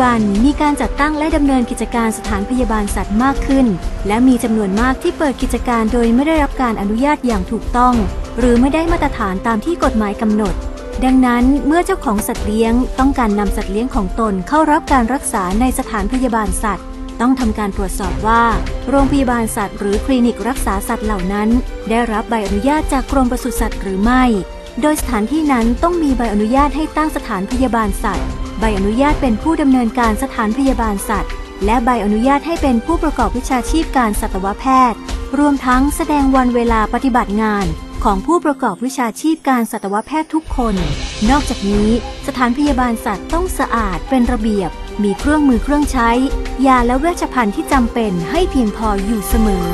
บันมีการจัดตั้งและดำเนินกิจการสถานพยาบาลสัตว์มากขึ้น และมีจำนวนมากที่เปิดกิจการโดยไม่ได้รับการอนุญาตอย่างถูกต้อง หรือไม่ได้มาตรฐานตามที่กฎหมายกำหนด ดังนั้นเมื่อเจ้าของสัตว์เลี้ยง ต้องการนำสัตว์เลี้ยงของตนเข้ารับการรักษาในสถานพยาบาลสัตว์ ต้องทำการตรวจสอบว่า โรงพยาบาลสัตว์ หรือคลินิกรักษาสัตว์เหล่านั้น ได้รับใบอนุญาตจากกรมปศุสัตว์หรือไม่ โดยสถานที่นั้นต้องมีใบอนุญาตให้ตั้งสถานพยาบาลสัตว์ ใบอนุญาตเป็นผู้ดำเนินการสถานพยาบาลสัตว์ และใบอนุญาตให้เป็นผู้ประกอบวิชาชีพการสัตวแพทย์ รวมทั้งแสดงวันเวลาปฏิบัติงานของผู้ประกอบวิชาชีพการสัตวแพทย์ทุกคน นอกจากนี้ สถานพยาบาลสัตว์ต้องสะอาดเป็นระเบียบ มีเครื่องมือเครื่องใช้ ยาและเวชภัณฑ์ที่จำเป็นให้เพียงพออยู่เสมอ